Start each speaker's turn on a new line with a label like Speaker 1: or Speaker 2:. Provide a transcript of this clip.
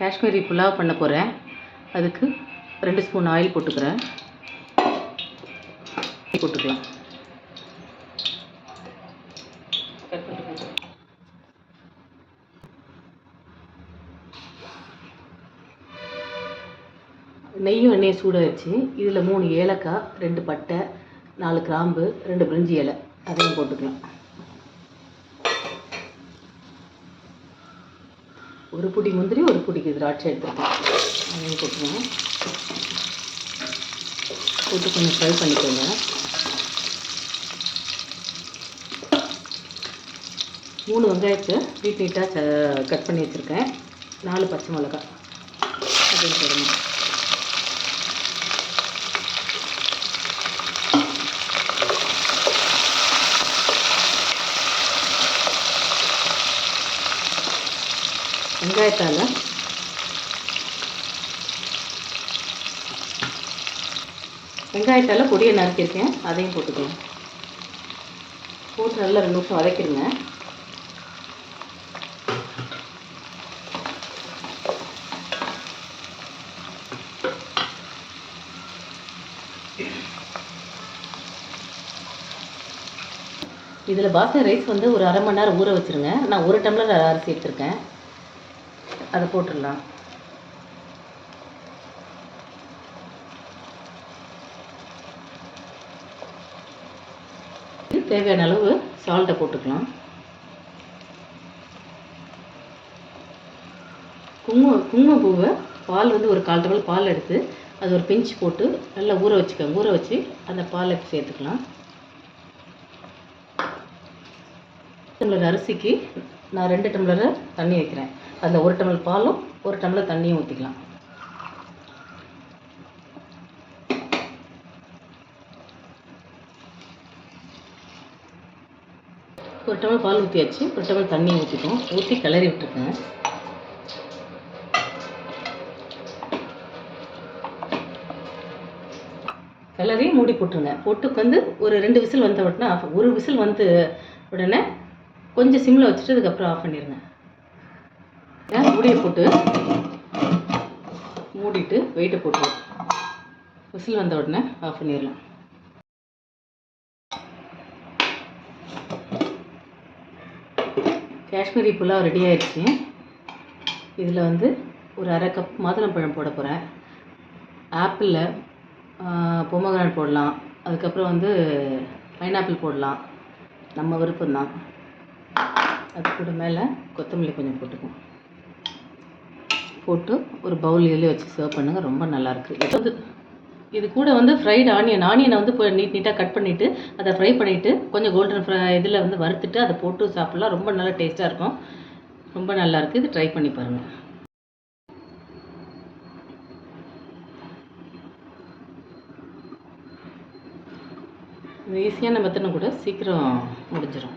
Speaker 1: காஷ்மீரி புலாவ் பண்ண போகிறேன் அதுக்கு ரெண்டு ஸ்பூன் ஆயில் போட்டுக்கிறேன். போட்டுக்கலாம். நெய்யும் எண்ணெயும் சூடாகிடுச்சு வச்சு இதில் மூணு ஏலக்காய் ரெண்டு பட்டை நாலு கிராம்பு ரெண்டு பிரிஞ்சி இலை. அதையும் போட்டுக்கலாம். ஒரு பிடி முந்திரி ஒரு பிடிக்கு. திராட்சை எடுத்துருக்கேன். அதையும் போட்டுருவோம் போட்டு கொஞ்சம் ஃப்ரை பண்ணிக்கோங்க. மூணு வெங்காயத்தை நீட் நீட்டாக கட் பண்ணி வச்சுருக்கேன். நாலு பச்சை மிளகாய். அப்படின்னு போடணும். வெங்காயத்தால். வெங்காயத்தால் பொடியை நறுக்கியிருக்கேன். அதையும் போட்டுக்கலாம். போட்டு நல்லா ரெண்டு நிமிஷம் வதக்கிடுங்க. இதில் பாஸ்மதி ரைஸ் வந்து ஒரு அரை மணி நேரம் ஊற வச்சுருங்க. நான் ஒரு டம்ளர் அரிசி எடுத்திருக்கேன். அதை போட்டுடலாம். தேவையான அளவு சால்ட்டை போட்டுக்கலாம். குங்கும குங்குமப்பூவை பால் வந்து ஒரு கால் டபுள் பால் எடுத்து அது ஒரு பிஞ்சு போட்டு நல்லா ஊற வச்சுக்கோங்க. ஊற வச்சு அந்த பாலை சேர்த்துக்கலாம். டம்ளர் அரிசிக்கு நான் ரெண்டு டம்ளர் தண்ணி வைக்கிறேன். அதில் ஒரு டம்ளர் பாலும் ஒரு டம்ளர் தண்ணியும் ஊற்றிக்கலாம் ஒரு டம்ளர் பால் ஊற்றியாச்சு ஒரு டம்ளர் தண்ணி ஊற்றிக்கும் ஊற்றி கிளறி விட்டுருக்கேன். கிளறி மூடி போட்டுருங்க. போட்டு வந்து ஒரு ரெண்டு விசில் வந்த உடனே ஒரு விசில் வந்து உடனே கொஞ்சம் சிம்மில் வச்சுட்டு அதுக்கப்புறம் ஆஃப் பண்ணிடுங்க ஏன்? மூடியை போட்டு. மூடிட்டு வெயிட்டை போட்டுருவோம் விசில் வந்த உடனே ஆஃப் பண்ணிடலாம் காஷ்மீரி புலாவ் ரெடி ஆயிடுச்சு இதில் வந்து ஒரு அரை கப் மாதுளம்பழம் போட போகிறேன் ஆப்பிளில் பொம்மகிரான் போடலாம். அதுக்கப்புறம் வந்து பைனாப்பிள் போடலாம். நம்ம விருப்பம்தான். அது கூட மேலே கொத்தமல்லி கொஞ்சம் போட்டுக்குவோம். போட்டு ஒரு பவுல் இதில் வச்சு சர்வ் பண்ணுங்கள் ரொம்ப நல்லாயிருக்கு இது வந்து இது கூட வந்து ஃப்ரைடு ஆனியன் ஆனியனை வந்து இப்போ நீட் நீட்டாக கட் பண்ணிவிட்டு அதை ஃப்ரை பண்ணிவிட்டு கொஞ்சம் கோல்டன் ஃப்ரை இதில் வந்து வறுத்துட்டு அதை போட்டு சாப்பிட்லாம். ரொம்ப நல்லா டேஸ்ட்டாக இருக்கும். ரொம்ப நல்லாயிருக்கு இது ட்ரை பண்ணி பாருங்கள் இது ஈஸியான மெத்தனை கூட சீக்கிரம் முடிஞ்சிடும்